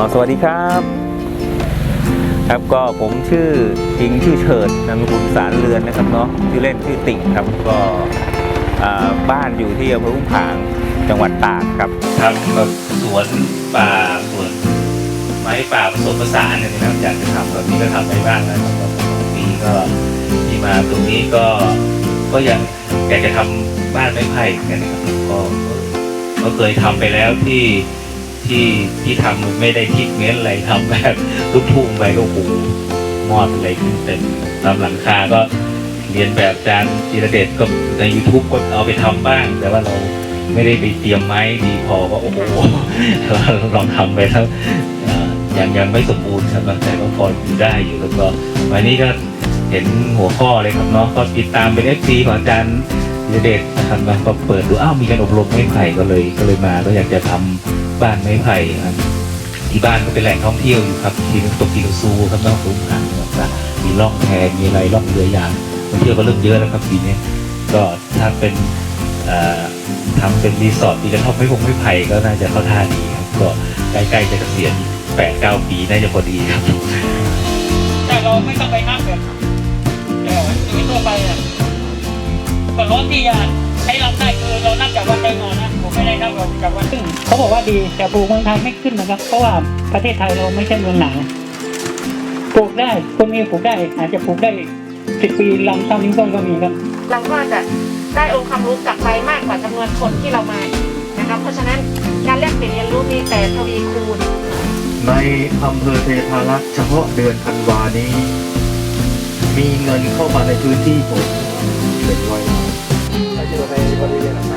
เอาสวัสดีครับ ครับก็ผมชื่อจริงชื่อเฉิดนามสกุลสารเรือนนะครับเนาะชื่อเล่นชื่อติ่งครับก็บ้านอยู่ที่อำเภอพุ่งผางจังหวัดตากครับทำแบสวนป่าสวนไม้ป่าผสมผสานเนี่ยนะครับอยากจะทำแบบนี้ก็ทำไปบ้างนะครับปกติก็ที่มาตรงนี้ก็ก็ยังอยากจะทำบ้านไม้ไผ่กันนะครับก็ก็เคยทำไปแล้วที่ ที่ที่ทำมันไม่ได้คิดเน้นอะไรทำแบบลูกทุ่งไปก็โอ้โหมอดอะไรขึ้นเต็มตามหลังคาก็เรียนแบบอาจารย์จิรเดชก็ใน YouTube ก็เอาไปทำบ้าง แต่ว่าเราไม่ได้ไปเตรียมไม้ดีพอก็โอ้โหลองทำไปแล้วเอ่อยังยังไม่สมบูรณ์ครับแต่ก็พออยู่ได้อยู่แล้วก็วันนี้ก็เห็นหัวข้อเลยครับเนาะก็ติดตามเป็นเอฟซีของอาจารย์ เดชนะครับแล้วก็เปิดดูอ้าวมีการอบรมไม้ไผ่ก็เลยก็เลยมาก็อยากจะทำบ้านไม้ไผ่ครับที่บ้านก็เป็นแหล่งท่องเที่ยวอยู่ครับที่น้ำตกกิโลซูครับน้องสูงหันนะครับมีร่องแพมีอะไรร่องเรือยางท่องเที่ยวก็เริ่มเยอะแล้วครับปีนี้ก็ถ้าเป็นเอ่อทำเป็นรีสอร์ทที่จะทำไม่คงไม่ไผ่ก็น่าจะเข้าท่าดีครับก็ใกล้ๆจะเกษียณแปดเก้าปีน่าจะพอดีครับแต่เราไม่ต้องไปห้ามแบบแต่ว่าโดยทั่วไปอะ ก็รถที่จะใช้รับได้คือเรานับจากวันได้งานนะผมไม่ได้นับจากวันซึ่งเขาบอกว่าดีแต่ปลูกเมืองไทยไม่ขึ้นนะครับ เพราะว่าประเทศไทยเราไม่ใช่เมืองหนาวปลูกได้คนมีปลูกได้ อาจจะปลูกได้สิบปีลำเท่านิ้วก้อยก็มีครับ เราก็จะได้องค์ความรู้กลับไปมากกว่าจำนวนคนที่เรามานะครับ เพราะฉะนั้นการแลกเปลี่ยนเรียนรู้มีแต่ทวีคูณ ในอำเภอเทพารักษ์เฉพาะเดือนธันวานี้ มีเงินเข้ามาในพื้นที่ผม เป็นร้อยล้านถ้าอยู่ในบริเวณนั้น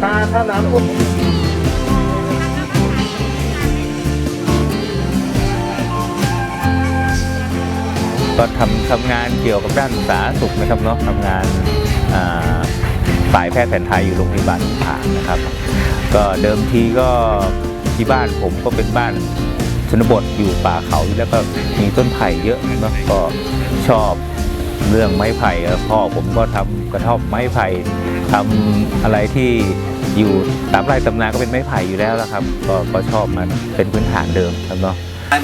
ถ้าถ้าน้ำท่วมก็ทำทำงานเกี่ยวกับด้านสาธารณสุขนะครับเนาะทำงานอ่ายแพทย์แผนไทยอยู่โรงพยาบาลผางนะครับ ก็เดิมทีก็ที่บ้านผมก็เป็นบ้านชนบทอยู่ป่าเขาแล้วก็มีต้นไผ่เยอะเนาะก็ชอบ เรื่องไม้ไผ่พ่อผมก็ทำกระท่อมไม้ไผ่ทำอะไรที่อยู่ตามไร่ตำนาก็เป็นไม้ไผ่อยู่แล้วละครับก็ก็ชอบมันเป็นพื้นฐานเดิมครับเนาะ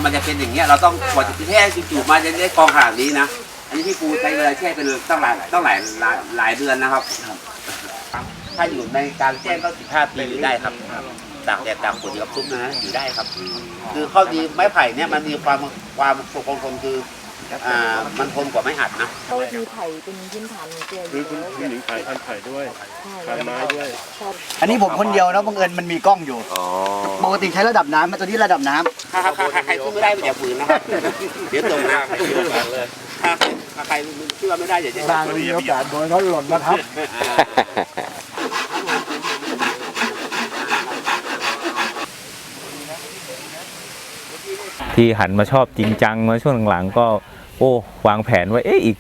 มันจะเป็นอย่างเงี้ยเราต้องกว่าจะแช่จู่ๆมาจะได้กองขนาดนี้นะอันนี้พี่ปูใช้เวลาแช่เป็นต้องหลายต้องหลายหลายหลายเดือนนะครับ ถ้าอยู่ในการแช่ก็สิบห้าปีอยู่ได้ครับตากแดดตากฝนกับซุปนะอยู่ได้ครับ คือข้อดีไม้ไผ่เนี่ยมันมีความความคงทนคือ อ่ามันทนกว่าไม้อัดนะเขามีไผ่เป็นพื้นฐานของเกลืออยู่คุณแล้วคุณหญิงขายพันไผ่ด้วยใช่ขายไม้ด้วยอันนี้ผมคนเดียวนะบังเอิญมันมีกล้องอยู่ปกติใช้ระดับน้ำมาตัวนี้ระดับน้ำถ้าใครใครขึ้นไม่ได้อย่าฝืนนะครับ เดี๋ยวตกนะถ้าถ้าใครคิดว่าไม่ได้อย่าจะบางมีโอกาสโดนเขาหล่นมาทับที่หันมาชอบจริงจังมาช่วงหลังๆก็ โอ้วางแผนไว้เอ๊ะอีก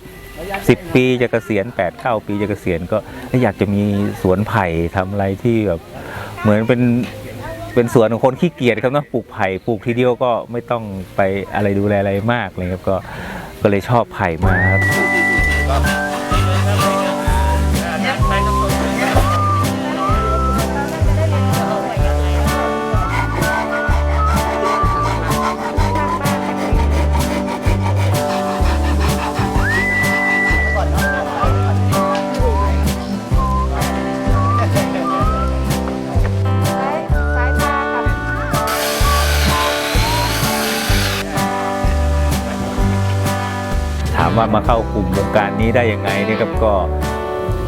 10 ปีจะเกษียณ8 9ปีจะเกษียณก็อยากจะมีสวนไผ่ทำอะไรที่แบบเหมือนเป็นเป็นสวนของคนขี้เกียจครับเนาะปลูกไผ่ปลูกทีเดียวก็ไม่ต้องไปอะไรดูแลอะไรมากเลยครับก็ก็เลยชอบไผ่มาครับ ว่ามาเข้ากลุ่มวงการนี้ได้ยังไงเนี่ยครับก็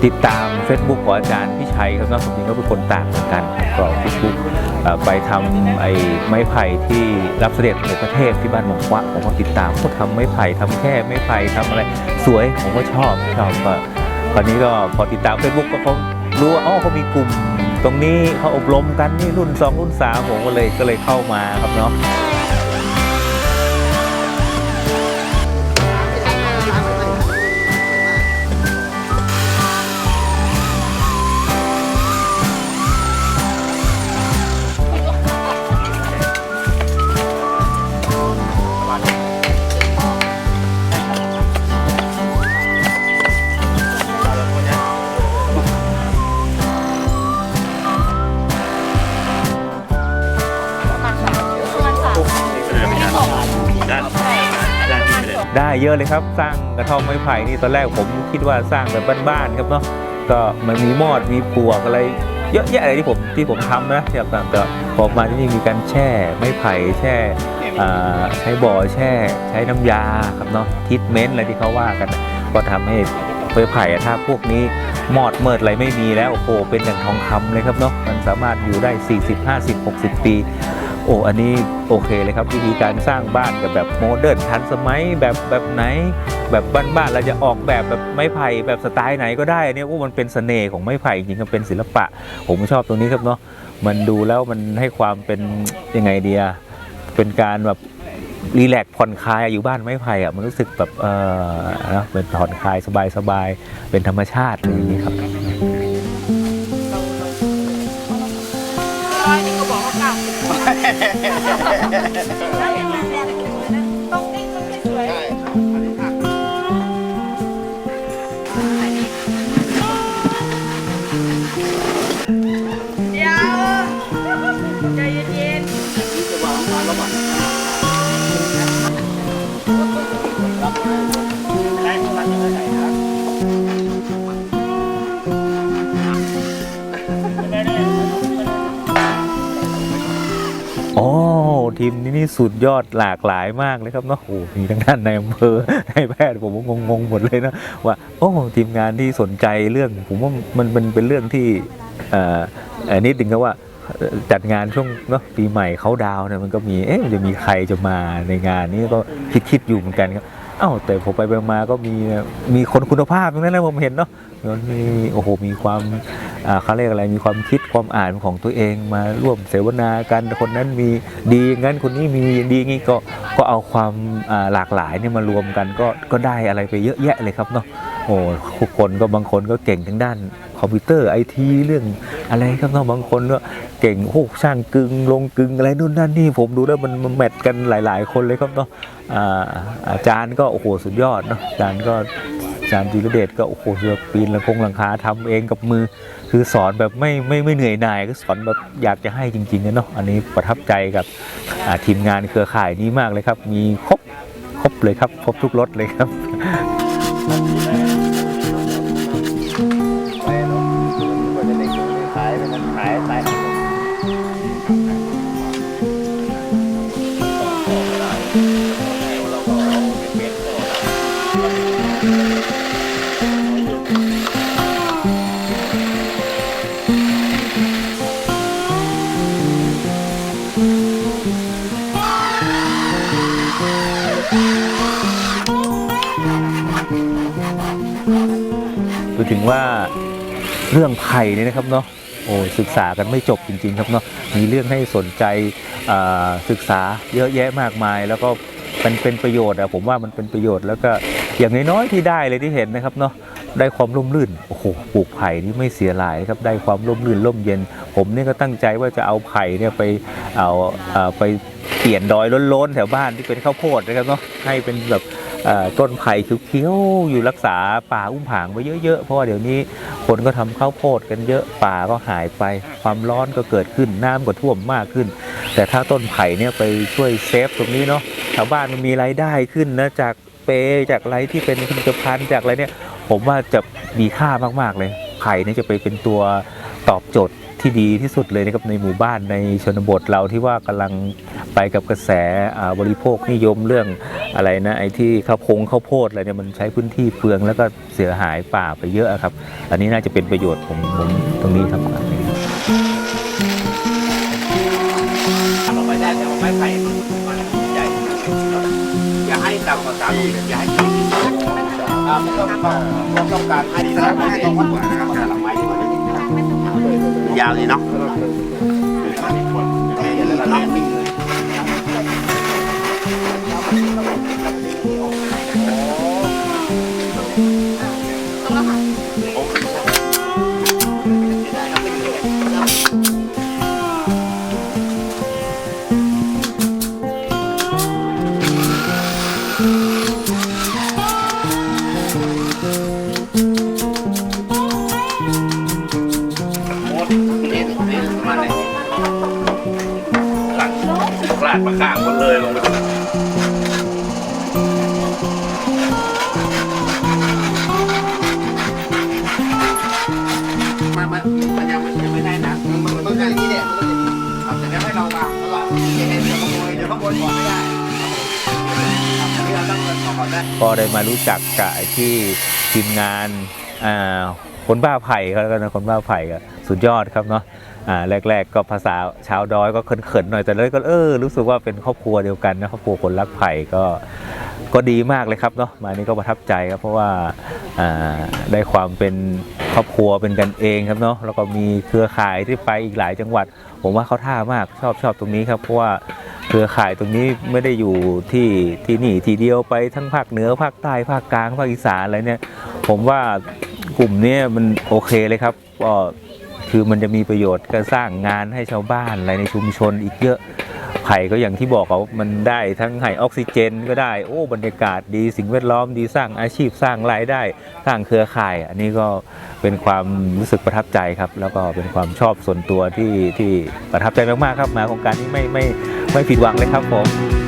ติดตาม Facebook ของอาจารย์พิชัยครับนะผมจริงก็เป็นคนต่างเหมือนกันก็ Facebook เอ่อไปทำไอ้ไม้ไผ่ที่รับเสด็จในประเทศที่บ้านหมองควะผมก็ติดตามเขาทำไม้ไผ่ทำแค่ไม้ไผ่ทำอะไรสวยผมก็ชอบชอบก็คราวนี้ก็พอติดตาม Facebook ก็เขารู้ว่าอ๋อเขามีกลุ่ม ตรงนี้เขาอบรมกันนี่รุ่น 2 รุ่น3ผมก็เลยก็เลยเข้ามาครับเนาะ ได้เยอะเลยครับ สร้างกระท่อมไม้ไผ่นี่ตอนแรกผมคิดว่าสร้างแบบบ้านๆครับเนาะก็มันมีมอดมีปลวกอะไร เยอะแยะเลยที่ผมที่ผมทำนะที่แบบแต่พอมาที่นี่มีการแช่ไม้ไผ่แช่ใช้บ่อแช่ใช้น้ำยาครับเนาะทิทเมนต์อะไรที่เขาว่ากัน ก็ทำให้ไม้ไผ่ถ้าพวกนี้มอดเมิดอะไรไม่มีแล้วโอ้โหเป็นอย่างทองคำเลยครับเนาะมันสามารถอยู่ได้ 40 50 60 ปี โอ้อันนี้โอเคเลยครับวิธีการสร้างบ้านกับแบบโมเดิร์นทันสมัยแบบแบบไหน แบบบ้านๆเราจะออกแบบแบบไม้ไผ่แบบสไตล์ไหนก็ได้เนี่ยว่ามันเป็นเสน่ห์ของไม้ไผ่จริงๆมันเป็นศิลปะ ผมชอบตรงนี้ครับเนาะมันดูแล้วมันให้ความเป็นยังไงเดียเป็นการแบบรีแลกซ์ผ่อนคลายอยู่บ้านไม้ไผ่อะมันรู้สึกแบบเออนะเป็นผ่อนคลายสบายๆเป็นธรรมชาติอะไรอย่างนี้ครับ สุดยอดหลากหลายมากเลยครับเนาะโอ้มีทั้งด้านในอำเภอให้แพทย์ผมก็งงๆหมดเลยนะว่าโอ้ทีมงานที่สนใจเรื่องผมว่ามันมันเป็นเรื่องที่อ่อเอ่อนิดนึงก็ว่าจัดงานช่วงเนาะปีใหม่เขาดาวเนี่ยมันก็มีเอ๊ะจะมีใครจะมาในงานนี้ก็คิดคิดๆอยู่เหมือนกันครับอ้าแต่ผมไปไปมาก็มีมีคนคุณภาพทั้งนั้นนะผมเห็นเนาะมันมีโอ้โหมีความ เขาเรียกอะไรมีความคิดความอ่านของตัวเองมาร่วมเสวนากันคนนั้นมีดีงั้นคนนี้มีดีงี้ก็ก็เอาความหลากหลายเนี่ยมารวมกันก็ก็ได้อะไรไปเยอะแยะเลยครับเนาะโอ้คนก็บางคนก็เก่งทั้งด้านคอมพิวเตอร์ไอทีเรื่องอะไรครับเนาะบางคนก็เก่งโอ้ช่างกึงลงกึงอะไรนู่นนั่นนี่ผมดูแล้วมันมันแมทกันหลาย ๆ คนเลยครับเนาะอาจารย์ก็โอ้โหสุดยอดเนาะอาจารย์ก็ จารย์จิรเดชก็โอ้โหเสือปีนหลังคงหลังคาทำเองกับมือ คือสอนแบบไม่ไม่ไม่เหนื่อยหน่ายก็สอนแบบอยากจะให้จริงๆนะเนาะอันนี้ประทับใจกับทีมงานเครือข่ายนี้มากเลยครับ มีครบครบเลยครับ ครบทุกรถเลยครับ คือถึงว่าเรื่องไผ่เนี่ยนะครับเนาะโอ้ศึกษากันไม่จบจริง ๆ ครับเนาะมีเรื่องให้สนใจอ่าศึกษาเยอะแยะมากมาย แล้วก็เป็นเป็นประโยชน์อะผมว่ามันเป็นประโยชน์แล้วก็อย่างน้อยๆที่ได้เลยที่เห็นนะครับเนาะได้ความร่มรื่นโอ้โหปลูกไผ่นี่ไม่เสียหลายครับได้ความร่มรื่นร่มเย็น ผมเนี่ยก็ตั้งใจว่าจะเอาไผ่เนี่ยไปเอาเอาไปเปลี่ยนดอยล้นๆแถวบ้านที่เป็นข้าวโพดนะครับเนาะให้เป็นแบบ ต้นไผ่เขียวๆอยู่รักษาป่าอุ้มผางไว้เยอะๆ เพราะว่าเดี๋ยวนี้คนก็ทำข้าวโพดกันเยอะป่าก็หายไป ความร้อนก็เกิดขึ้นน้ำก็ท่วมมากขึ้น แต่ถ้าต้นไผ่เนี่ยไปช่วยเซฟตรงนี้เนาะชาวบ้านมันมีรายได้ขึ้นนะจากเปย์จากอะไรที่เป็นผลิตภัณฑ์จากอะไรเนี่ยผมว่าจะมีค่ามากๆเลยไผ่เนี่ยจะไปเป็นตัวตอบโจทย์ที่ดีที่สุดเลยนะครับในหมู่บ้านในชนบทเราที่ว่ากำลังไปกับกระแสบริโภคนิยมเรื่อง อะไรนะไอ้ที่ข้าวโพงข้าวโพดอะไรเนี่ยมันใช้พื้นที่เปลืองแล้วก็เสียหายป่าไปเยอะครับ อันนี้น่าจะเป็นประโยชน์ผมผมตรงนี้ครับไปได้แต่ไม้ไผ่มันใหญ่อย่าให้ต่ำกว่าสามลูกอย่าให้ต่ำไม่ต้องต้องต้องการให้ดีนะครับให้ต้องวัดกว่านะครับแต่ละไม้ยาวเลยเนาะ ได้มารู้จักกับที่ทีมงานคนบ้าไผ่เขาแล้วกันนะคนบ้าไผ่ก็สุดยอดครับเนาะแรก ๆ ก็ภาษาชาวดอยก็เขินๆหน่อยแต่เลยก็เออรู้สึกว่าเป็นครอบครัวเดียวกันนะครอบครัวคนรักไผ่ก็ก็ดีมากเลยครับเนาะมานี่ก็ประทับใจครับเพราะว่าอ่าได้ความเป็นครอบครัวเป็นกันเองครับเนาะแล้วก็มีเครือข่ายที่ไปอีกหลายจังหวัด ผมว่าเขาท่ามากชอบชอบตรงนี้ครับเพราะว่า เครือข่ายตรงนี้ไม่ได้อยู่ที่ที่นี่ทีเดียวไปทั้งภาคเหนือภาคใต้ภาคกลางภาคอีสานอะไรเนี่ย ผมว่ากลุ่มนี้มันโอเคเลยครับก็คือมันจะมีประโยชน์การสร้างงานให้ชาวบ้านอะไรในชุมชนอีกเยอะ ไผ่ก็อย่างที่บอกเขามันได้ทั้งให้ออกซิเจน ก็ได้โอ้บรรยากาศดีสิ่งแวดล้อมดีสร้างอาชีพสร้างรายได้สร้างเครือข่าย อันนี้ก็เป็นความรู้สึกประทับใจครับ แล้วก็เป็นความชอบส่วนตัวที่ที่ประทับใจมากๆครับมาโครงการนี้ไม่ไม่ไม่ผิดหวังเลยครับผม